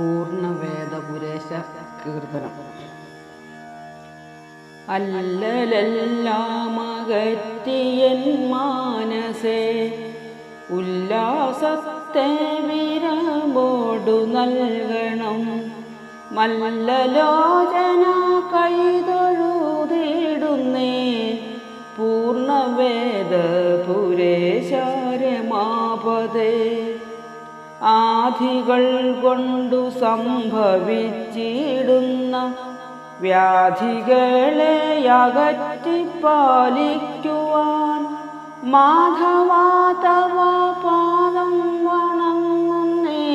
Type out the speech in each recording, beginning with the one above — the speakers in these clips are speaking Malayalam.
പൂർണവേദപുരേശ കീർത്തനം അല്ലലല്ലാമകറ്റിയൻ മാനസേ ഉല്ലാസത്തെ വിരമോടു നൽകണം. മല്ലലോചന കൈതൊഴുതിടുന്നേ പൂർണവേദ പുരേശാരമാപതേ ആധികൾ കൊണ്ടു സംഭവിച്ചിടുന്ന വ്യാധികളെ അകറ്റി പാലിക്കുവാൻ മാധവാതവ പാദം വണങ്ങുന്നേ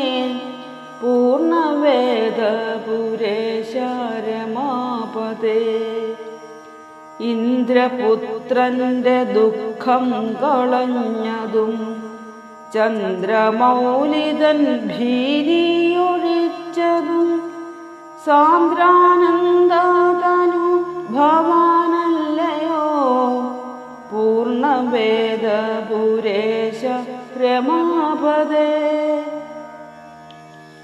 പൂർണവേദപുരേശരമാപതേ ഇന്ദ്രപുത്രന്റെ ദുഃഖം കളഞ്ഞതും ചന്ദ്രമൗലിതൻ ഭീതിയൊഴിച്ചതും. സാന്ദ്രാനന്ദതനു ഭവാനല്ലയോ? പൂർണവേദപുരേശ രമാപദേ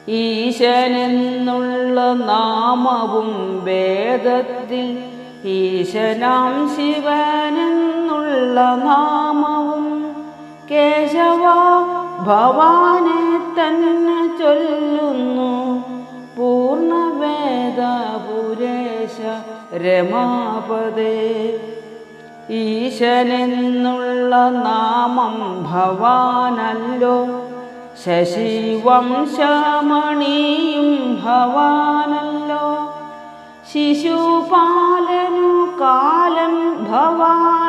ഈശനെന്നുള്ള നാമവും വേദത്തിൽ ഈശനാം ശിവനെന്നുള്ള നാമവും കേശവ ഭവാനെ തന്നെ ചൊല്ലുന്നു. പൂർണവേദ പുരേശ രമാപദേ ഈശനെന്നുള്ള നാമം ഭവാനല്ലോ. ശശിവംശമണിയും ഭവാനല്ലോ. ശിശുപാലനു കാലം ഭവാനല്ലോ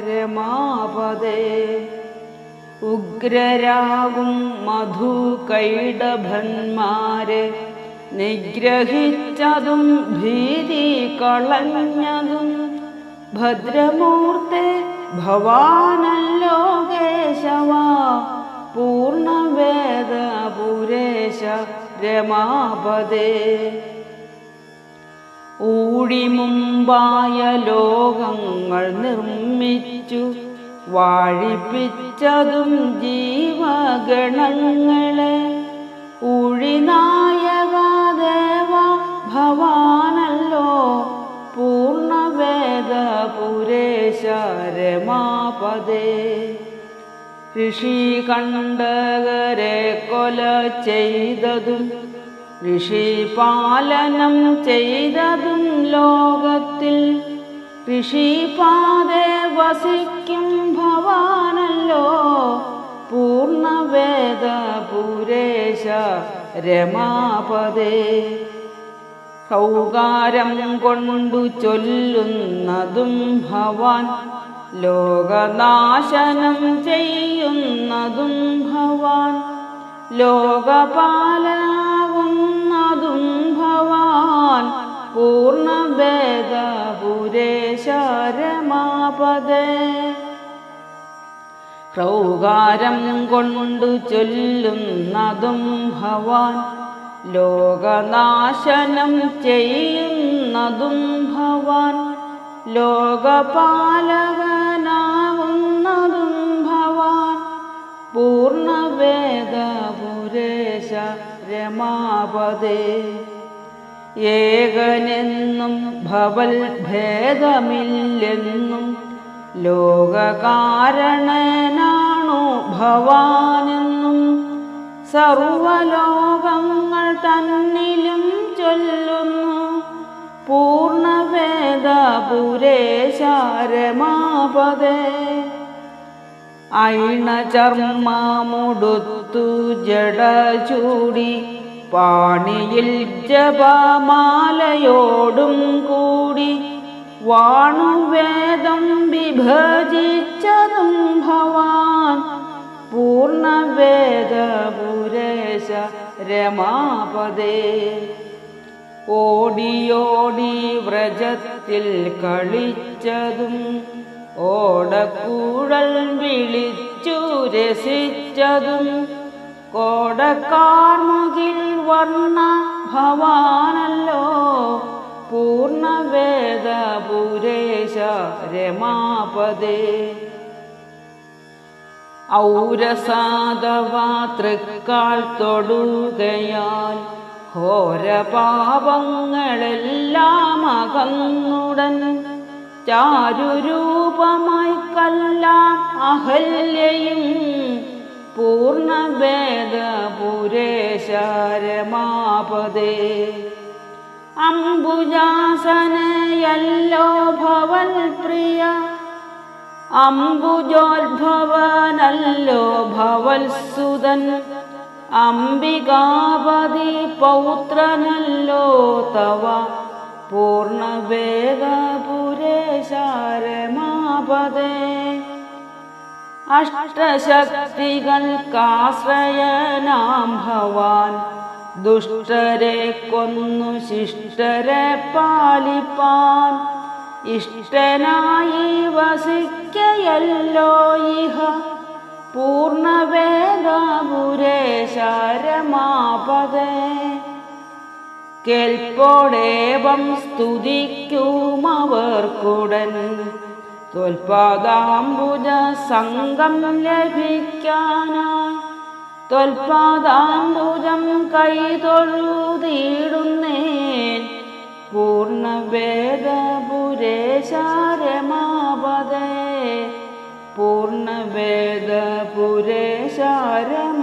പുരേശ രമാപദേ ഉഗ്രരാകും മധു കൈടഭന്മാരെ നിഗ്രഹിച്ചതും ഭീതി കളഞ്ഞതും ഭദ്രമൂർത്തെ ഭവാനല്ലോ കേശവ. പൂർണവേദ പുരേശ രമാപദേ. ഊഴിമുമ്പായ ലോകങ്ങൾ നിർമ്മിച്ചു വാഴിപ്പിച്ചതും ജീവഗണങ്ങളെ. ഊഴിനായക ദേവ ഭവാനല്ലോ പൂർണവേദ പുരേശരമാപദേ ഋഷി കണ്ടകരെ കൊല ചെയ്തതും ഋഷി പാലനം ചെയ്തതും ലോകത്തിൽ. ഋഷിപാതെ വസിക്കും ഭവാനല്ലോ. പൂർണവേദ പുരേശ രമാപദേ. കൗകാരം കൊണ്ടു ചൊല്ലുന്നതും ഭവാൻ. ലോകനാശനം ചെയ്യുന്നതും ഭവാൻ. ലോകപാലാകുന്നതും പ്രൗകാരം കൊണ്ടു ചൊല്ലുന്നതും ഭവാൻ ലോകനാശനം ചെയ്യുന്നതും ഭവാൻ ലോകപാലകനാവുന്നതും ഭവാൻ പൂർണവേദപുരേശ രമാപദേ ഏകനെന്നും ഭവൽ ഭേദമില്ലെന്നും ലോകകാരണനാണു ഭവാനെന്നും സർവലോകങ്ങൾ തന്നിലും ചൊല്ലുന്നു. പൂർണവേദ പുരേശാരമാപദേ അയിണ ചർമ്മമുടുത്തു ജട ചൂടി പാണിയിൽ ജപമാലയോടും കൂടി വാണുവേദം വിഭജിച്ചതും ഭവാൻ. പൂർണവേദ പുരേശ രമാപദേ ഓടിയോടി വ്രജത്തിൽ കളിച്ചതും ഓടക്കൂടൽ വിളിച്ചു രസിച്ചതും കോടക്കാർമുകിൽ വർണ ഭവാനല്ലോ. പൂർണവേദ പുരേശ രമാപദേ ഔരസാധവാ തൃക്കാൽ തൊടുകയാൽ ഘോരപാപങ്ങളെല്ലാം അകന്നുടൻ ചാരുരൂപമായി കല്ലാം അഹല്യയും പൂർണഭേദപുരേശാരമാപതേ അംബുജാസനയല്ലോ ഭവൽ പ്രിയ. അംബുജോത്ഭവനല്ലോ സുതൻ. അംബികാപതി പൗത്രനല്ലോ തവ. പൂർണവേദപുരേശാരമാപതേ അഷ്ടശക്തികൾക്കാശ്രയനാം ഭവാൻ. ദുഷ്ടരെ കൊന്നു ശിഷ്ടരെ പാലിപ്പാൻ. ഇഷ്ടനായി വസിക്കയല്ലോ ഇഹ. പൂർണവേദപുരേശാരമാപതേ കേൾപ്പോടേവം സ്തുതിക്കുമവർക്കുടൻ. തോൽപാദാംബുജ സംഘം ലഭിക്കാനായി ത്വൽപാദാംബുജം കൈതൊഴുതിടുന്നേൻ പൂർണവേദപുരേശാരമാപതേ. പൂർണവേദപുരേശാരമാപതേ